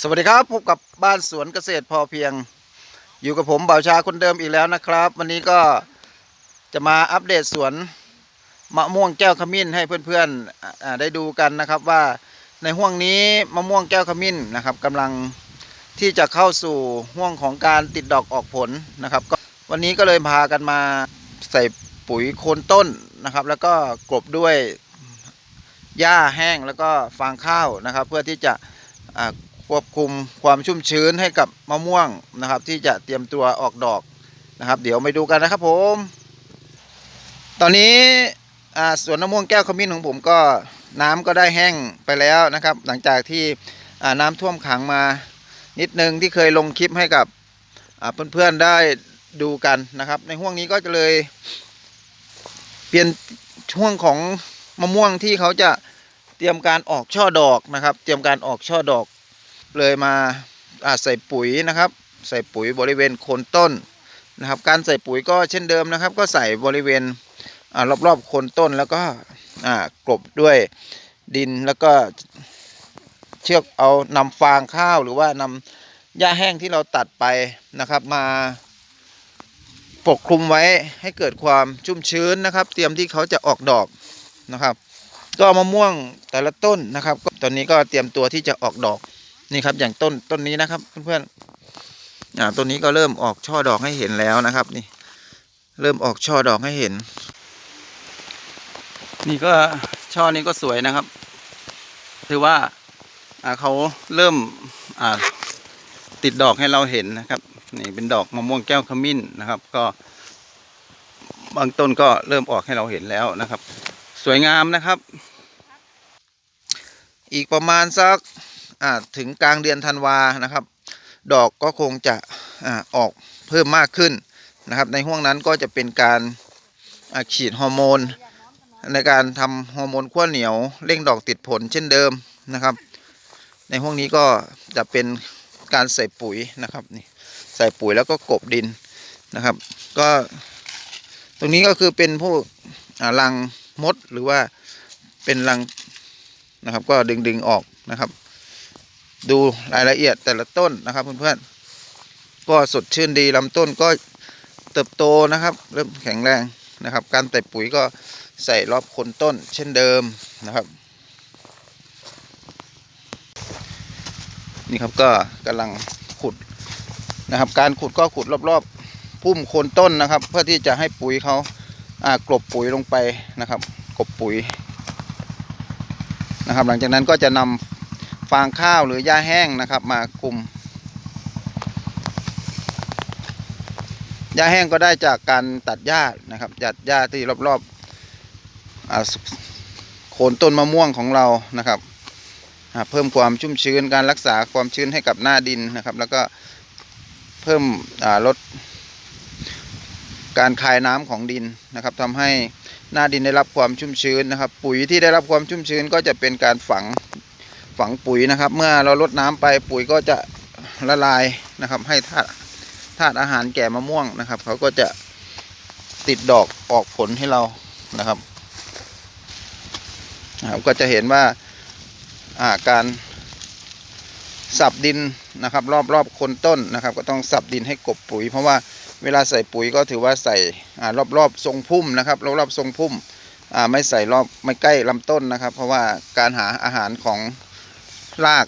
สวัสดีครับพบกับบ้านสวนเกษตรพอเพียง อยู่กับผมบ่าวชาคนเดิมอีกแล้วนะครับ วันนี้ก็จะมาอัปเดตสวนมะม่วงแก้วขมิ้นให้เพื่อนๆอ่าได้ดูกันนะครับว่าในห่วงนี้มะม่วงแก้วขมิ้นนะครับกำลังที่จะเข้าสู่ห่วงของการติดดอกออกผลนะครับก็วันนี้ก็เลยพากันมาใส่ปุ๋ยโคนต้นนะครับ แล้วก็กลบด้วยหญ้าแห้งแล้วก็ฟางข้าวนะครับ เพื่อที่จะ ควบคุมความชุ่มชื้นให้กับมะม่วงนะครับ ที่จะเตรียมตัวออกดอกนะครับ เดี๋ยวไปดูกันนะครับผม ตอนนี้สวนมะม่วงแก้วขมิ้นของผมก็น้ำก็ได้แห้งไปแล้วนะครับ หลังจากที่น้ำท่วมขังมานิดนึงที่เคยลงคลิปให้กับอ่าเพื่อนๆได้ดูกันนะครับ ในห่วงนี้ก็จะเลยเปลี่ยนช่วงของมะม่วงที่เขาจะเตรียมการออกช่อดอกนะครับ เตรียมการออกช่อดอก เลยมาใส่ปุ๋ยนะครับ ใส่ปุ๋ยบริเวณโคนต้นนะครับ การใส่ปุ๋ยก็เช่นเดิมนะครับ ก็ใส่บริเวณอรอบๆโคนต้นแล้วก็กลบด้วยดินแล้วก็เชือกเอานำฟางข้าวหรือว่านำหญ้าแห้งที่เราตัดไปนะครับ มาปกคลุมไว้ให้เกิดความชุ่มชื้นนะครับ เตรียมที่เขาจะออกดอกนะครับ ก็มะม่วงแต่ละต้นนะครับก็ตอนนี้ก็เตรียมตัวที่จะออกดอก นี่ครับอย่างต้นต้นนี้นะครับเพื่อนๆอ่าต้นนี้ก็เริ่มออกช่อดอกให้เห็นแล้วนะครับ นี่ เริ่มออกช่อดอกให้เห็น นี่ก็ช่อนี้ก็สวยนะครับถือว่าเขาเริ่มติดดอกให้เราเห็นนะครับนี่เป็นดอกมะม่วงแก้วขมิ้นนะครับ ก็บางต้นก็เริ่มออกให้เราเห็นแล้วนะครับ สวยงามนะครับ อีกประมาณสัก ถึงกลางเดือนธันวานะครับ ดอกก็คงจะอออกเพิ่มมากขึ้นนะครับ ในห่วงนั้นก็จะเป็นการฉีดฮอร์โมน ในการทำฮอร์โมนขั้วเหนียวเร่งดอกติดผลเช่นเดิมนะครับ ในห่วงนี้ก็จะเป็นการใส่ปุ๋ยนะครับนี่ใส่ปุ๋ยแล้วก็กบดินนะครับ ก็ตรงนี้ก็คือเป็นพวกรังมดหรือว่าเป็นรังนะครับ ก็ดึงดึงๆออกนะครับ ดูรายละเอียดแต่ละต้นนะครับเพื่อนๆก็สดชื่นดีลำต้นก็เติบโตนะครับ เริ่มแข็งแรงนะครับ การใส่ปุ๋ยก็ใส่รอบโคนต้นเช่นเดิมนะครับ นี่ครับก็กำลังขุดนะครับ การขุดก็ขุดรอบๆพุ่มโคนต้นนะครับ เพื่อที่จะให้ปุ๋ยเขาอ่ากลบปุ๋ยลงไปนะครับ กลบปุ๋ยนะครับ หลังจากนั้นก็จะนำ ฟางข้าวหรือหญ้าแห้งนะครับ มาคุมหญ้าแห้งก็ได้จากการตัดหญ้านะครับตัดหญ้าที่รอบๆโคนต้นมะม่วงของเรานะครับเพิ่มความชุ่มชื้นการรักษาความชื้นให้กับหน้าดินนะครับ แล้วก็เพิ่มลดการคายน้ำของดินนะครับทำให้หน้าดินได้รับความชุ่มชื้นนะครับ ปุ๋ยที่ได้รับความชุ่มชื้นก็จะเป็นการฝัง ฝังปุ๋ยนะครับ เมื่อเราลดน้ำไปปุ๋ยก็จะละลายนะครับ ให้ธาตุธาตุอาหารแก่มะม่วงนะครับ เขาก็จะติดดอกออกผลให้เรานะครับนะครับ ก็จะเห็นว่าาการสับดินนะครับ รอบรอบคนต้นนะครับ ก็ต้องสับดินให้กบปุ๋ย เพราะว่าเวลาใส่ปุ๋ยก็ถือว่าใส่อรอบรอบทรงพุ่มนะครับรอบรอบทรงพุ่มไม่ใส่รอบไม่ใกล้ลำต้นนะครับ เพราะว่าการหาอาหารของ ราก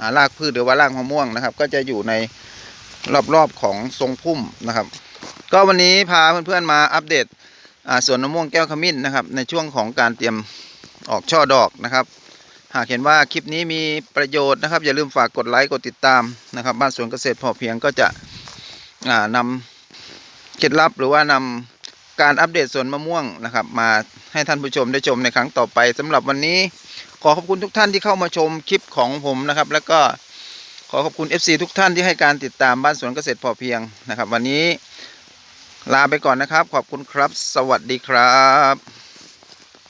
อ่ารากพืชหรือว่ารากมะม่วงนะครับ ก็จะอยู่ในรอบๆของทรงพุ่มนะครับ ก็วันนี้พาเพื่อนๆมาอัปเดตสวนมะม่วงแก้วขมิ้นนะครับ ในช่วงของการเตรียมออกช่อดอกนะครับ หากเห็นว่าคลิปนี้มีประโยชน์นะครับ อย่าลืมฝากกดไลค์กดติดตามนะครับ บ้านสวนเกษตรพอเพียงก็จะอ่านำเคล็ดลับหรือว่านำการอัปเดตสวนมะม่วงนะครับ มาให้ท่านผู้ชมได้ชมในครั้งต่อไปสำหรับวันนี้ ขอขอบคุณทุกท่านที่เข้ามาชมคลิปของผมนะครับ แล้วก็ขอขอบคุณ FC ทุกท่านที่ให้การติดตามบ้านสวนเกษตรพอเพียงนะครับ วันนี้ลาไปก่อนนะครับ ขอบคุณครับ สวัสดีครับ